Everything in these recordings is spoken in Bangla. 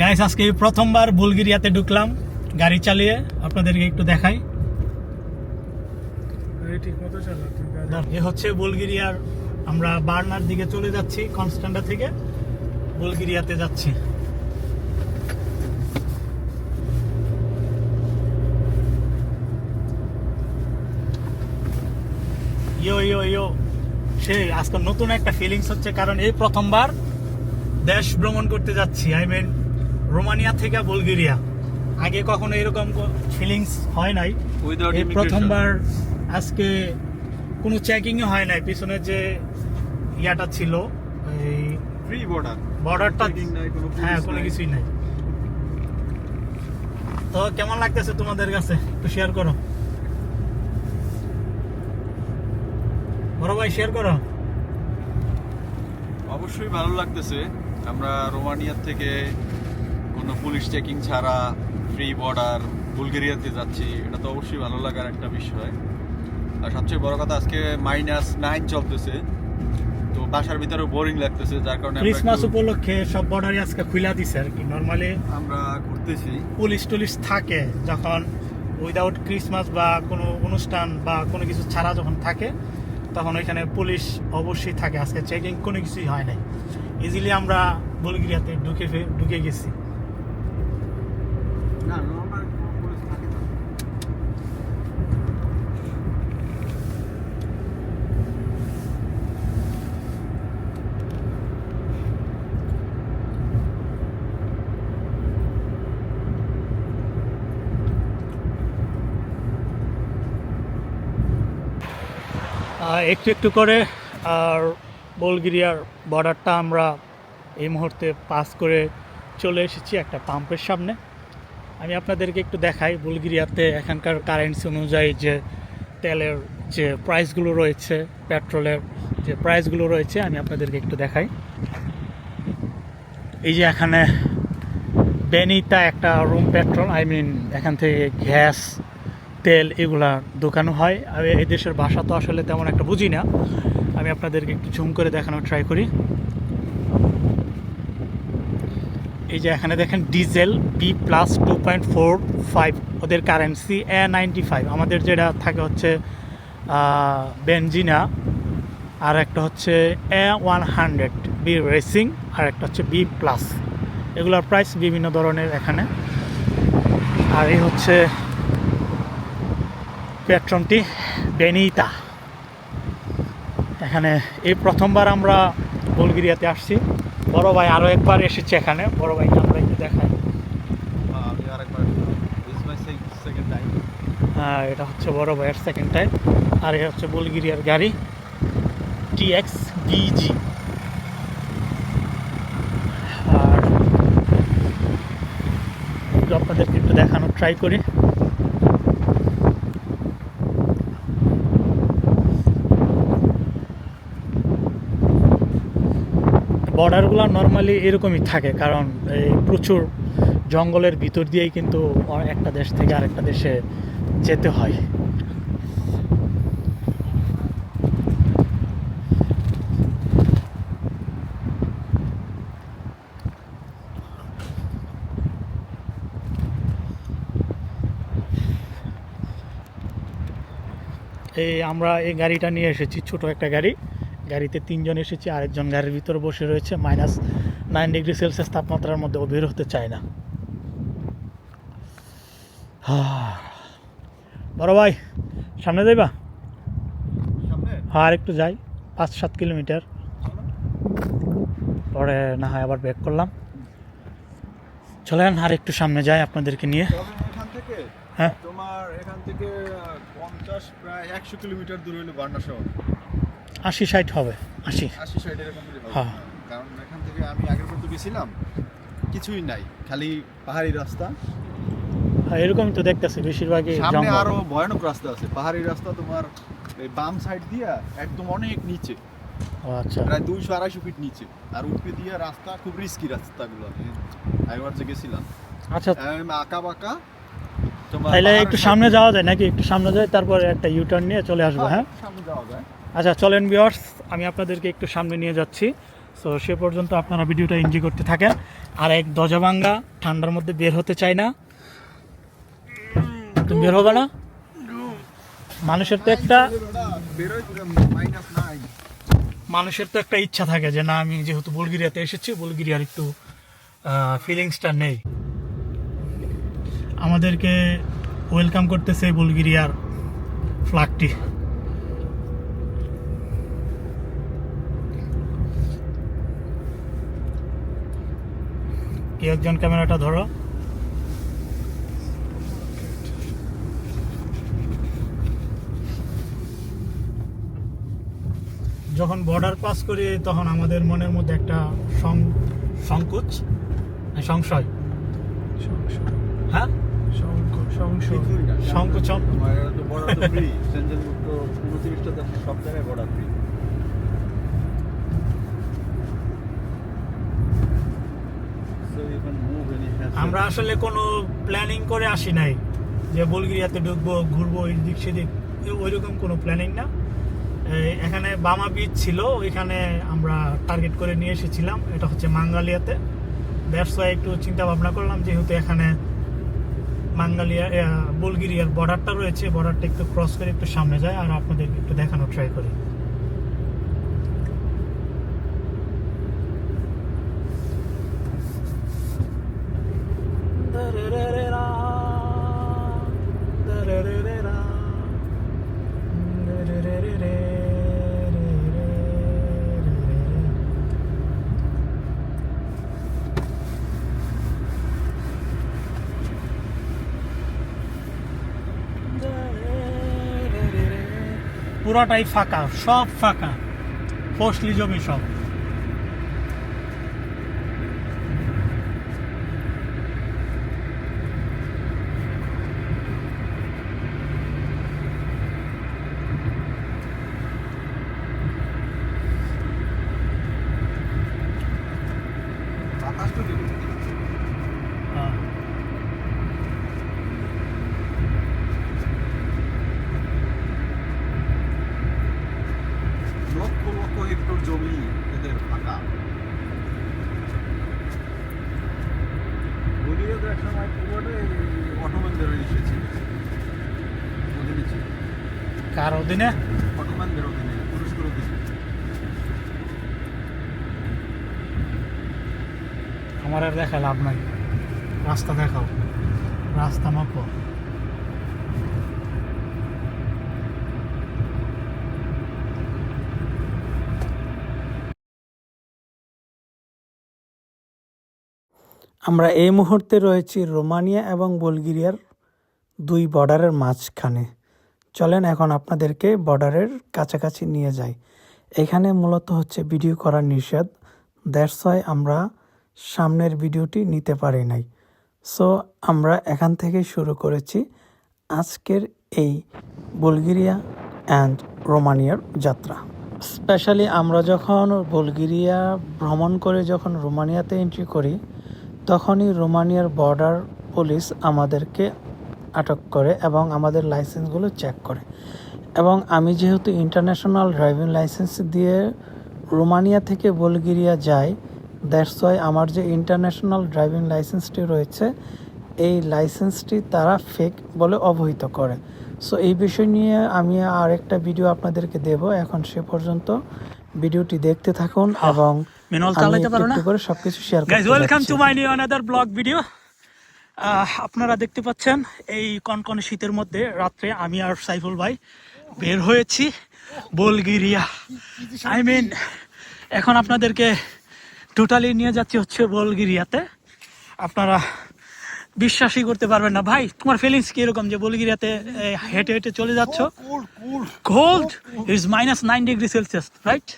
গাইস আজকে প্রথমবার বুলগেরিয়াতে ঢুকলাম। গাড়ি চালিয়ে আপনাদেরকে একটু দেখাই। এ হচ্ছে বুলগেরিয়ার আমরা বার্নার দিকে চলে যাচ্ছি কনস্ট্যান্টা থেকে। বুলগেরিয়াতে যাচ্ছি। ইয়ো ইয়ো ইয়ো। সে আজকে নতুন একটা ফিলিংস হচ্ছে কারণ এই প্রথমবার দেশ ভ্রমণ করতে যাচ্ছি আই মিন রোমানিয়া থেকে বুলগেরিয়া। আগে কখনো এরকম ফিলিংস হয় নাই। এই প্রথমবার আজকে কোনো চেকিং হয় নাই। পিছনে যে ইয়াটা ছিল এই ফ্রি বর্ডার বর্ডারটা হ্যাঁ কোনো কিছুই নাই। তো কেমন লাগতেছে তোমাদের কাছে? একটু শেয়ার করো। বড় ভাই শেয়ার করো। অবশ্যই ভালো লাগতেছে। আমরা রোমানিয়ার থেকে কোনো পুলিশ চেকিং ছাড়া ফ্রি বর্ডার বুলগেরিয়াতে যাচ্ছি এটা তো অবশ্যই ভালো লাগার একটা বিষয়। আর সবচেয়ে বড় কথা আজকে মাইনাস নাইন চলতেছে। তো বাসার ভিতরে বোরিং লাগতেছে যার কারণে ক্রিসমাস উপলক্ষে সব বর্ডারই আজকে খুলে দিছে আর কি। নর্মালি আমরা ঘুরতেছি। পুলিশ টুলিশ থাকে যখন উইদাউট ক্রিসমাস বা কোনো অনুষ্ঠান বা কোনো কিছু ছাড়া যখন থাকে তখন ওইখানে পুলিশ অবশ্যই থাকে। আজকে চেকিং কোনো কিছুই হয় নাই। ইজিলি আমরা বুলগেরিয়াতে ঢুকে ঢুকে গেছি না নর্মাল পুলিশ থাকে না আহ, একটু একটু করে, আর বুলগেরিয়ার বর্ডারটা আমরা এই মুহূর্তে পাস করে চলে এসেছি একটা পাম্পের সামনে। আমি আপনাদেরকে একটু দেখাই, বুলগেরিয়াতে এখানকার কারেন্সি অনুযায়ী যে তেলের যে প্রাইসগুলো রয়েছে পেট্রোলের যে প্রাইসগুলো রয়েছে, আমি আপনাদেরকে একটু দেখাই। এই যে এখানে বেনিতা একটা রুম পেট্রোল আই মিন এখান থেকে গ্যাস তেল এগুলা দোকানও হয়। আমি এই দেশের ভাষা তো আসলে তেমন একটা বুঝি না। আমি আপনাদেরকে একটু ঝুম করে দেখানোর ট্রাই করি। এই যে এখানে দেখেন diesel B plus two point four five ওদের কারেন্সি এ নাইনটি ফাইভ আমাদের যেটা থাকে হচ্ছে বেনজিনা, আর একটা হচ্ছে A one hundred B racing আর একটা হচ্ছে বি প্লাস এগুলোর প্রাইস বিভিন্ন ধরনের এখানে। আর এই হচ্ছে পেট্রনটি বেনিতা। এখানে এই প্রথমবার আমরা বুলগেরিয়াতে আসছি। বড় ভাই আরও একবার এসেছে এখানে। বড় ভাইকে আমরা একটু দেখাই হ্যাঁ, এটা হচ্ছে বড় ভাইয়ের সেকেন্ড টাইম আর এটা হচ্ছে বুলগেরিয়ার গাড়ি। টিএক্স বিজি আর আপনাদেরকে একটু দেখানোর ট্রাই করি। বর্ডারগুলো নর্মালি এরকমই থাকে, কারণ এই প্রচুর জঙ্গলের ভিতর দিয়েই কিন্তু একটা দেশ থেকে আরেকটা দেশে যেতে হয়। এই আমরা এই গাড়িটা নিয়ে এসেছি, ছোট একটা গাড়ি। গাড়িতে তিনজন এসেছি আরেকজন গাড়ির ভিতরে বসে রয়েছে। মাইনাস নাইন ডিগ্রি সেলসিয়াস তাপমাত্রার মধ্যে ও বের হতে চায় না। বড় ভাই সামনে যাইবা? হ্যাঁ আর একটু যাই। পাঁচ সাত কিলোমিটার। পরে না হয় আবার ব্যাক করলাম। চলেন আর একটু সামনে যাই আপনাদেরকে নিয়ে। হ্যাঁ? তোমার এখান থেকে পঞ্চাশ প্রায় একশো কিলোমিটার দূরে হলো বার্না শহর আশি সাইট হবে আশি। আশি সাইড এরকম হ্যাঁ। কারণ এখান থেকে আমি আগের তো গেছিলাম কিছুই নাই খালি পাহাড়ি রাস্তা। হ্যাঁ এরকমই তো দেখতেছি বেশিরভাগই সামনে আরও ভয়ানক রাস্তা আছে। পাহাড়ি রাস্তা তোমার এই বাম সাইড দিয়া একদম অনেক নিচে আচ্ছা। প্রায় দুইশো আড়াইশো ফিট নিচে। আর উপরে দিয়ে রাস্তা খুব রিস্কি রাস্তাগুলো। আমি একবার যে গেছিলাম আচ্ছা। আঁকা বাঁকা তাহলে একটু সামনে যাওয়া যায় নাকি? একটু সামনে যায় তারপরে একটা ইউটার্ন নিয়ে চলে আসব হ্যাঁ সামনে যাওয়া যায়। আচ্ছা চলেন বিয়ার্স আমি আপনাদেরকে একটু সামনে নিয়ে যাচ্ছি। সো সে পর্যন্ত আপনারা ভিডিওটা এনজয় করতে থাকেন। আর এক দজা দজাভাঙ্গা ঠান্ডার মধ্যে বের হতে চায় না। তুমি বের হবে না? মানুষের তো একটা মানুষের তো একটা ইচ্ছা থাকে যে, না, আমি যেহেতু বুলগেরিয়াতে এসেছি, বুলগেরিয়ার একটু ফিলিংসটা নেই। আমাদেরকে ওয়েলকাম করতেছে বুলগেরিয়ার ফ্ল্যাগটি কি একজন ক্যামেরাটা ধরো। যখন বর্ডার পাস করি তখন আমাদের মনের মধ্যে একটা সং- সংকোচ সংশয়? হ্যাঁ? সংকোচন সব জায়গায় বর্ডার ফ্রি আমরা আসলে কোনো প্ল্যানিং করে আসি নাই যে বুলগেরিয়াতে ঢুকবো, ঘুরবো এই দিক সেদিক। ওই রকম কোনো প্ল্যানিং না। এখানে বামা বিচ ছিল, ওইখানে আমরা টার্গেট করে নিয়ে এসেছিলাম। এটা হচ্ছে মাঙ্গালিয়াতে। ওয়াই একটু চিন্তা ভাবনা করলাম, যেহেতু এখানে মাঙ্গালিয়া বুলগেরিয়ার বর্ডারটা রয়েছে বর্ডারটা একটু ক্রস করে একটু সামনে যায়, আর আপনাদেরকে একটু দেখানোর ট্রাই করি। পুরাটাই ফাঁকা সব ফাঁকা। ফসলি জমি সব আহ, লক্ষ লক্ষ হেক্টর জমি এদের ফাঁকা বলিও তো একসময় পুরোটাই অটোম্যানদের এসেছিল অধীনে ছিল কার অধীনে? অটোম্যানদের অধীনে? অধীনে। আমার আর দেখা লাভ নাই। রাস্তা দেখাও। রাস্তা মাপো। আমরা এই মুহূর্তে রয়েছি রোমানিয়া এবং বুলগেরিয়ার দুই বর্ডারের মাঝখানে। চলেন এখন আপনাদেরকে বর্ডারের কাছাকাছি নিয়ে যাই। এখানে মূলত হচ্ছে ভিডিও করা নিষেধ। দ্যাটস ওয়াই আমরা সামনের ভিডিওটি নিতে পারি নাই। সো আমরা এখান থেকে শুরু করেছি আজকের এই বুলগেরিয়া অ্যান্ড রোমানিয়ার যাত্রা। স্পেশালি আমরা যখন বুলগেরিয়া ভ্রমণ করে যখন রোমানিয়াতে এন্ট্রি করি, তখনই রোমানিয়ার বর্ডার পুলিশ আমাদেরকে আটক করে এবং আমাদের লাইসেন্সগুলো চেক করে। এবং আমি যেহেতু ইন্টারন্যাশনাল ড্রাইভিং লাইসেন্স দিয়ে রোমানিয়া থেকে বুলগেরিয়া যাই দ্যাটস ওয়াই আমার যে ইন্টারন্যাশনাল ড্রাইভিং লাইসেন্সটি রয়েছে এই লাইসেন্সটি তারা ফেক বলে অবহিত করে। সো এই বিষয় নিয়ে আমি আরেকটা ভিডিও আপনাদেরকে দেব। এখন সে পর্যন্ত ভিডিওটি দেখতে থাকুন এবং একটু একটু করে সবকিছু share welcome to my new another blog video আপনারা দেখতে পাচ্ছেন এই কনকনে শীতের মধ্যে রাত্রে আমি আর সাইফুল ভাই বের হয়েছি বুলগেরিয়া। আই মিন এখন আপনাদেরকে টোটালি নিয়ে যাচ্ছি হচ্ছে বুলগেরিয়াতে। আপনারা বিশ্বাসই করতে পারবেন না। ভাই তোমার ফিলিংস কীরকম যে বলগিরিয়াতে হেঁটে হেঁটে চলে যাচ্ছ? Cold is minus nine degree Celsius right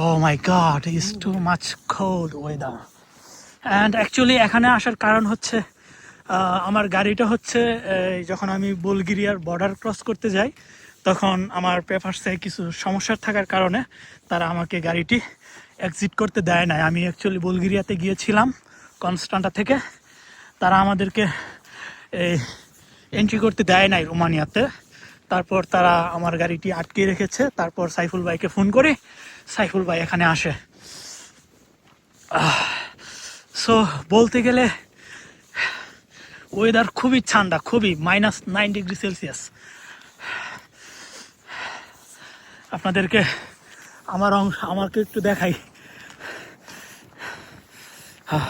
oh my god, it's too much cold weather. And actually এখানে আসার কারণ হচ্ছে আমার গাড়িটা হচ্ছে যখন আমি বুলগেরিয়ার বর্ডার ক্রস করতে যাই, তখন আমার পেপারসে কিছু সমস্যার থাকার কারণে তারা আমাকে গাড়িটি এক্সিট করতে দেয় নাই। আমি অ্যাকচুয়ালি বুলগেরিয়াতে গিয়েছিলাম, কনস্টান্টা থেকে। তারা আমাদেরকে এই এন্ট্রি করতে দেয় নাই রোমানিয়াতে। তারপর তারা আমার গাড়িটি আটকে রেখেছে। তারপর সাইফুল ভাইকে ফোন করে, সাইফুল ভাই এখানে আসে। সো বলতে গেলে ওয়েদার খুবই ঠান্ডা খুবই মাইনাস নাইন ডিগ্রি সেলসিয়াস আপনাদেরকে আমার অংশ আমাকে একটু দেখাই। আহ,